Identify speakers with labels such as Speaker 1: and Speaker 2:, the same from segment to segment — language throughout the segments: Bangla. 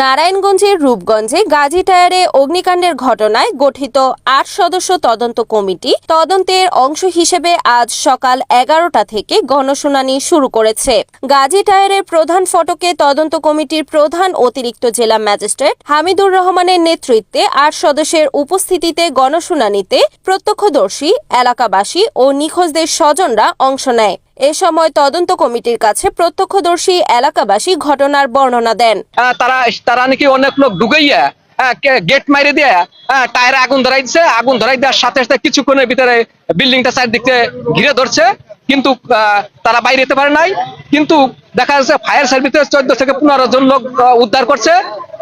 Speaker 1: নারায়ণগঞ্জের রূপগঞ্জে গাজী টায়ারে অগ্নিকাণ্ডের ঘটনায় গঠিত আট সদস্য তদন্ত কমিটি তদন্তের অংশ হিসেবে আজ সকাল এগারোটা থেকে গণশুনানি শুরু করেছে গাজী টায়ারের প্রধান ফটকে তদন্ত কমিটির প্রধান অতিরিক্ত জেলা ম্যাজিস্ট্রেট হামিদুর রহমানের নেতৃত্বে আট সদস্যের উপস্থিতিতে গণশুনানিতে প্রত্যক্ষদর্শী এলাকাবাসী ও নিখোঁজদের স্বজনরা অংশ নেয় এ সময় তদন্ত কমিটির কাছে প্রত্যক্ষদর্শী এলাকাবাসী ঘটনার বর্ণনা দেন
Speaker 2: তারা তারা নাকি অনেক লোক ঢুকাইয়া গেট মাইরে দিয়ে টায়ারে আগুন ধরাই দিছে আগুন ধরাই দেওয়ার সাথে সাথে কিছুক্ষণের ভিতরে বিল্ডিংটা চারদিকে ঘিরে ধরছে কিন্তু তারা বাইরে যেতে পারে নাই কিন্তু দেখা যাচ্ছে ফায়ার সার্ভিসের চোদ্দ থেকে পনেরো জন লোক উদ্ধার করছে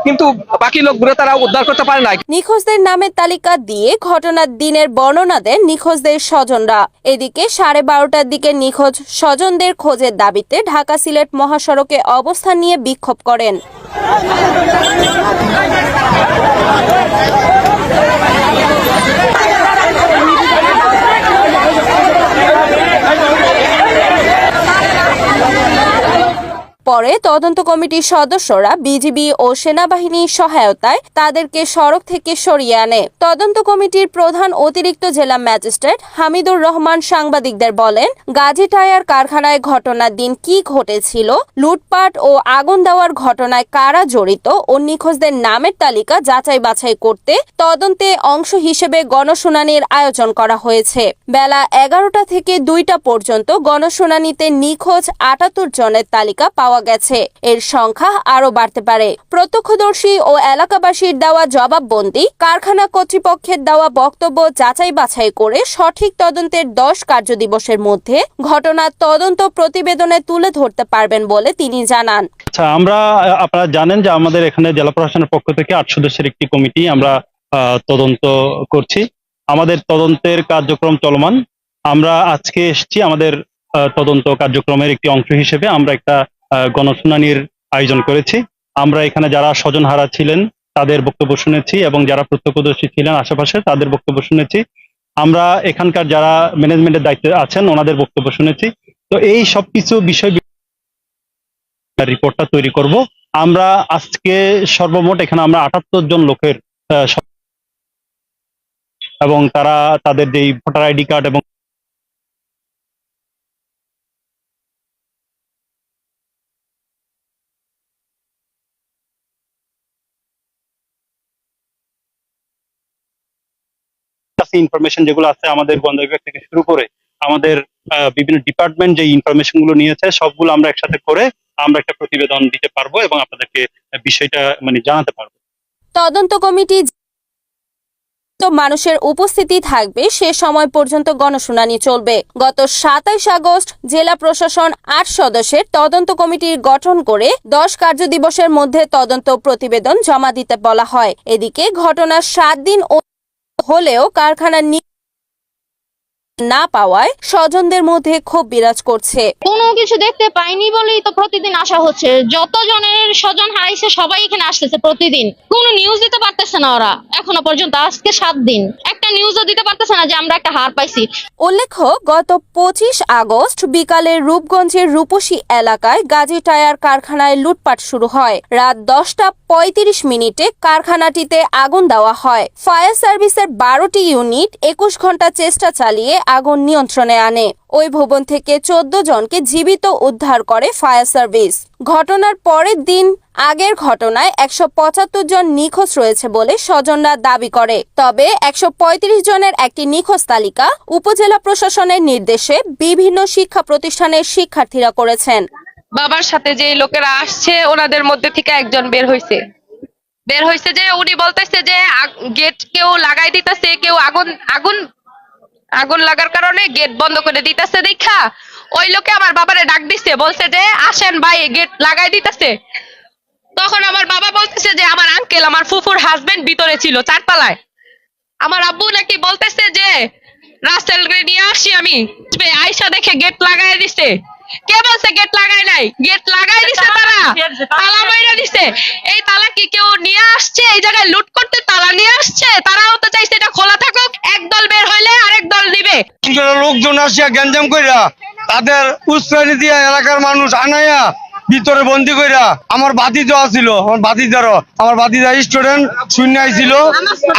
Speaker 2: কিন্তু বাকি লোকগুলো তারা উদ্ধার করতে পারে না
Speaker 1: নিখোঁজদের নামের তালিকা দিয়ে ঘটনার দিনের বর্ণনা দেন নিখোঁজদের স্বজনরা এদিকে সাড়ে বারোটার দিকে নিখোঁজ স্বজনদের খোঁজের দাবিতে ঢাকা সিলেট মহাসড়কে অবস্থান নিয়ে বিক্ষোভ করেন পরে তদন্ত কমিটির সদস্যরা বিজিবি ও সেনাবাহিনীর সহায়তায় তাদেরকে সড়ক থেকে সরিয়ে আনে তদন্ত কমিটির প্রধান অতিরিক্ত জেলা ম্যাজিস্ট্রেট হামিদুর রহমান সাংবাদিকদের বলেন গাজী টায়ার কারখানায় ঘটনার দিন কি ঘটেছিল লুটপাট ও আগুন দেওয়ার ঘটনায় কারা জড়িত ও নিখোঁজদের নামের তালিকা যাচাই বাছাই করতে তদন্তে অংশ হিসেবে গণশুনানির আয়োজন করা হয়েছে বেলা এগারোটা থেকে দুইটা পর্যন্ত গণশুনানিতে নিখোঁজ আটাত্তর জনের তালিকা পাওয়া পাওয়া গেছে এর সংখ্যা আরও বাড়তে পারে প্রত্যক্ষদর্শী ও এলাকাবাসীর দেওয়া জবাববন্দি কারখানা কর্তৃপক্ষের দেওয়া বক্তব্য যাচাই বাছাই করে সঠিক তদন্তের দশ কার্যদিবসের মধ্যে ঘটনার তদন্ত প্রতিবেদনে তুলে ধরতে পারবেন বলে তিনি জানান
Speaker 3: আচ্ছা, আমরা আপনারা জানেন যে আমাদের এখানে জেলা প্রশাসনের পক্ষ থেকে আট সদস্যের একটি কমিটি আমরা তদন্ত করছি আমাদের তদন্তের কার্যক্রম চলমান আমরা আজকে এসছি আমাদের তদন্ত কার্যক্রমের একটি অংশ হিসেবে আমরা একটা গণশুনানির আয়োজন করেছি আমরা এখানে যারা স্বজনহারা ছিলেন তাদের বক্তব্য শুনেছি এবং যারা প্রত্যক্ষদর্শী ছিলেন আশেপাশে তাদের বক্তব্য শুনেছি আমরা এখানকার যারা ম্যানেজমেন্টের দায়িত্বে আছেন ওনাদের বক্তব্য শুনেছি তো এই সবকিছু বিষয় রিপোর্টটা তৈরি করব আমরা আজকে সর্বমোট এখানে আমরা আটাত্তর জন লোকের এবং তারা তাদের যেই ভোটার আইডি কার্ড এবং ইনফরমেশন যেগুলো আছে আমাদের বন বিভাগ থেকে শুরু করে আমাদের বিভিন্ন ডিপার্টমেন্ট যে ইনফরমেশন গুলো নিয়েছে সবগুলো আমরা একসাথে করে আমরা একটা প্রতিবেদন দিতে পারবো এবং আপনাদেরকে বিষয়টা মানে জানাতে পারবো
Speaker 1: তদন্ত কমিটি তো মানুষের উপস্থিতি থাকবে সে সময় পর্যন্ত গণশুনানি চলবে গত সাতাইশ আগস্ট জেলা প্রশাসন আট সদস্যের তদন্ত কমিটির গঠন করে দশ কার্য দিবসের মধ্যে তদন্ত প্রতিবেদন জমা দিতে বলা হয় এদিকে ঘটনার সাত দিন হলেও কারখানার না পাওয়ায় স্বজনদের মধ্যে ক্ষোভ বিরাজ করছে
Speaker 4: কোনো কিছু দেখতে পাইনি বলেই তো প্রতিদিন আসা হচ্ছে যত জনের স্বজন হারাইছে সবাই এখানে আসতেছে প্রতিদিন কোনো নিউজ দিতে পারতেছে না ওরা এখনো পর্যন্ত আজকে সাত দিন একটা নিউজও দিতে পারতেছে না যে আমরা একটা হার পাইছি
Speaker 1: গত পঁচিশ আগস্ট বিকালে রূপগঞ্জের রূপসী এলাকায় গাজী টায়ার কারখানায় লুটপাট শুরু হয় রাত দশটা পঁয়ত্রিশ মিনিটে কারখানাটিতে আগুন দেওয়া হয় ফায়ার সার্ভিসের বারোটি ইউনিট একুশ ঘন্টা চেষ্টা চালিয়ে আগুন নিয়ন্ত্রণে আনে ওই ভবন থেকে চোদ্দ জনকে জীবিত উদ্ধার করে ফায়ার সার্ভিস ঘটনার পরের দিন আগের ঘটনায় একশো জন নিখোঁজ রয়েছে বলে স্বজনরা দাবি করে তবে একশো জনের একটি নিখোঁজ তালিকা উপজেলা প্রশাসনের নির্দেশে বিভিন্ন শিক্ষা প্রতিষ্ঠানের শিক্ষার্থীরা করেছেন
Speaker 5: বাবার সাথে যে লোকেরা আসছে ওনাদের মধ্যে থেকে একজন বের হয়েছে বের হয়েছে যে উনি বলতেছে যে গেট কেউ লাগাই দিতেছে কেউ আগুন আগুন আগুন লাগার কারণে গেট বন্ধ করে দিতেছে দেখা ওই লোকে আমার বাবারে ডাক দিছে বলছে যে আসেন ভাই গেট লাগাই দিতেছে তখন আমার বাবা বলতেছে যে আমার আঙ্কেল আমার ফুফুর হাজবেন্ড ভিতরে ছিল চারতলায় আমার আব্বু নাকি বলতেছে যে রাসেল নিয়ে আসি আমি আইসা দেখে গেট লাগাই দিছে কে বলছে গেট লাগাই নাই গেট লাগাই দিছে তারা তালা মাইরা দিছে এই তালা কি কেউ নিয়ে আসছে এই জায়গায় লুট করতে তালা নিয়ে আসছে তারাও তো চাইছে এটা খোলা থাকুক একদল বের হইলে আর
Speaker 6: লোকজন আসিয়া গ্যাঞ্জাম কইরা তাদের উৎসাহ দিয়া এলাকার মানুষ আনাইয়া ভিতরে বন্দি কইরা আমার বাতিজা ছিল আমার বাতিজারও আমার বাতিজা স্টুডেন্ট শূন্য আইছিল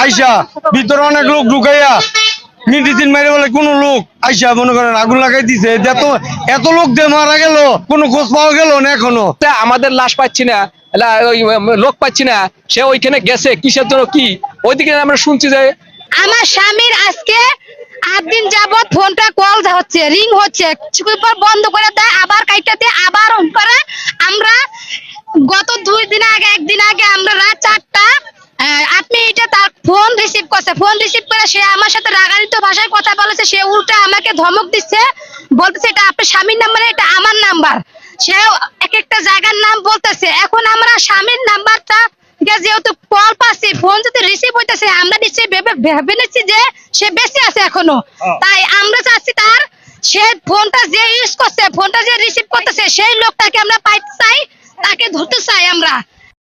Speaker 6: আইসা ভিতরে অনেক লোক ঢুকাইয়া মেডিসিন মারি বলে কোন লোক আইসা মনে করেন আগুন লাগাই দিছে এত এত লোক দিয়ে মারা গেল কোন খোঁজ পাওয়া গেল না এখনো
Speaker 7: আমাদের লাশ পাচ্ছি না লোক পাচ্ছি না সে ওইখানে গেছে কিসের জন্য কি ওইদিকে আমরা শুনছি যে
Speaker 8: আমার স্বামীর আজকে আট যাব ফোনটা কল হচ্ছে রিং হচ্ছে কিছুক্ষণ পর বন্ধ করে দেয় আবার কাইটাতে আবার অন করে আমরা গত দুই দিন আগে একদিন আগে আমরা রাত চারটা আপনি এটা তার ফোন রিসিভ করছে ফোন রিসিভ করে সে আমার সাথে রাগারিত ভাষায় কথা বলেছে সে উল্টে আমাকে ধমক দিচ্ছে বলতেছে এটা আপনার স্বামীর নাম্বার এটা আমার নাম্বার সে এক একটা জায়গার নাম বলতেছে এখন আমরা স্বামীর নাম্বারটা যেহেতু কল পাচ্ছি ফোন যদি রিসিভ হইতেছে আমরা নিশ্চয়ই ভেবে নিচ্ছি যে সে বেঁচে আছে এখনো হ্যাঁ। তাই আমরা চাচ্ছি তার সে ফোনটা যে ইউজ করছে ফোনটা যে রিসিভ করতেছে সেই লোকটাকে আমরা পাইতে চাই তাকে ধরতে চাই আমরা